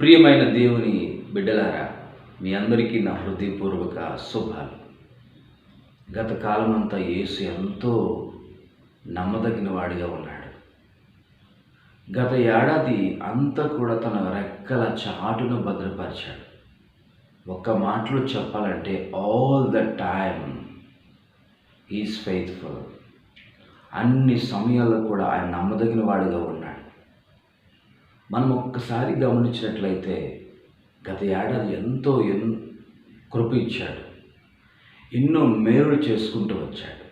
ప్రియమైన దేవుని బిడ్డలారా మీ అందరికీ నా హృదయపూర్వక శుభాలు. గత కాలమంతా యేసు ఎంతో నమ్మదగిన వాడిగా ఉన్నాడు. గత ఏడాది అంతా కూడా తన రెక్కల చాటును భద్రపరిచాడు. ఒక్క మాటలో చెప్పాలంటే all the time is faithful అన్ని సమయాల్లో కూడా ఆయన నమ్మదగిన వాడిగా ఉన్నాడు మనం ఒక్కసారి గమనించినట్లయితే గత ఏడాది ఎంతో ఎన్ కృప ఇచ్చాడు. ఎన్నో మేలు చేసుకుంటూ వచ్చాడు.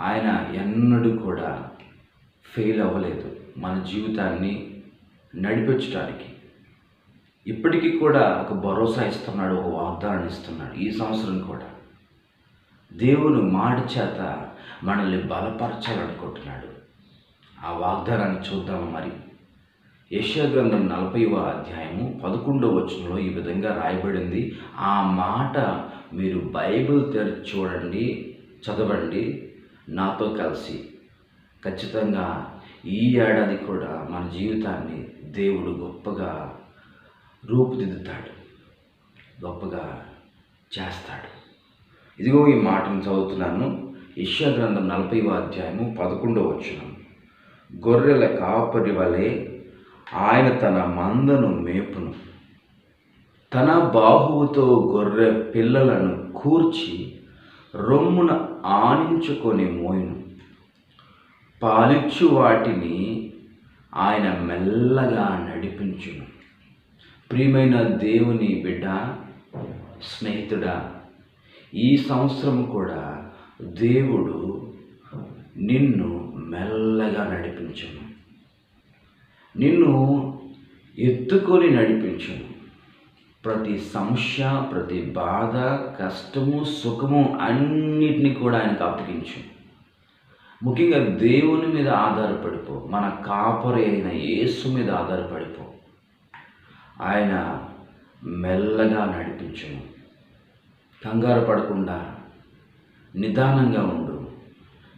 ఆయన ఎన్నడూ కూడా ఫెయిల్ అవ్వలేదు. మన జీవితాన్ని నడిపించడానికి ఇప్పటికీ కూడా ఒక భరోసా ఇస్తున్నాడు ఒక వాగ్దానం ఇస్తున్నాడు ఈ సంవత్సరం కూడా. దేవుని మాట చేత మనల్ని బలపరచాలనుకుంటున్నాడు. ఆ వాగ్దానాన్ని చూద్దాం మరి? యశ్యా గ్రంథం నలభైవ అధ్యాయము పదకొండవ వచనంలో ఈ విధంగా రాయబడింది. ఆ మాట మీరు బైబిల్ తెరిచి చూడండి చదవండి నాతో కలిసి. ఖచ్చితంగా ఈ ఏడాది కూడా మన జీవితాన్ని దేవుడు గొప్పగా రూపుదిద్దుతాడు గొప్పగా చేస్తాడు. ఇదిగో ఈ మాటను చదువుతున్నాను. యశ్యా గ్రంథం నలభైవ అధ్యాయము పదకొండవ వచనం. గొర్రెల కాపరి వలె ఆయన తన మందను మేపును. తన బాహువుతో గొర్రె పిల్లలను కూర్చి రొమ్మున ఆనించుకొని మోయును. పాలిచ్చు వాటిని ఆయన మెల్లగా నడిపించును. ప్రియమైన దేవుని బిడ్డ స్నేహితుడా ఈ సంవత్సరం కూడా దేవుడు నిన్ను మెల్లగా నడిపించును. నిన్ను ఎత్తుకొని నడిపించును ప్రతి సమస్య ప్రతి బాధ కష్టము సుఖము అన్నిటినీ కూడా ఆయనకు అప్పగించు ముఖ్యంగా దేవుని మీద ఆధారపడిపో మన కాపరి అయిన యేసు మీద ఆధారపడిపో. ఆయన మెల్లగా నడిపించును కంగారు పడకుండా నిదానంగా ఉండు.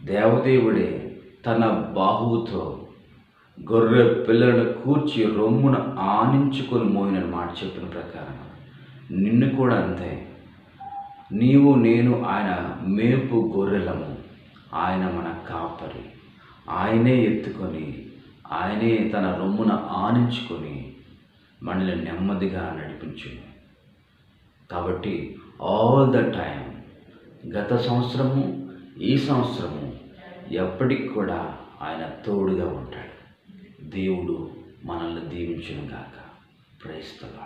దేవదేవుడే తన బాహువుతో గొర్రె పిల్లలను కూర్చి రొమ్మున ఆనించుకొని మోయిన మాట చెప్పిన ప్రకారం నిన్ను కూడా అంతే. నీవు నేను ఆయన మేపు గొర్రెలము. ఆయన మన కాపరి. ఆయనే ఎత్తుకొని ఆయనే తన రొమ్మున ఆనించుకొని మనల్ని నెమ్మదిగా నడిపించు. కాబట్టి ఆల్ ద టైం గత సంవత్సరము ఈ సంవత్సరము ఎప్పటికి కూడా ఆయన తోడుగా ఉంటాడు. దేవుడు మనల్ని దీవించును గాక. ప్రైస్తలా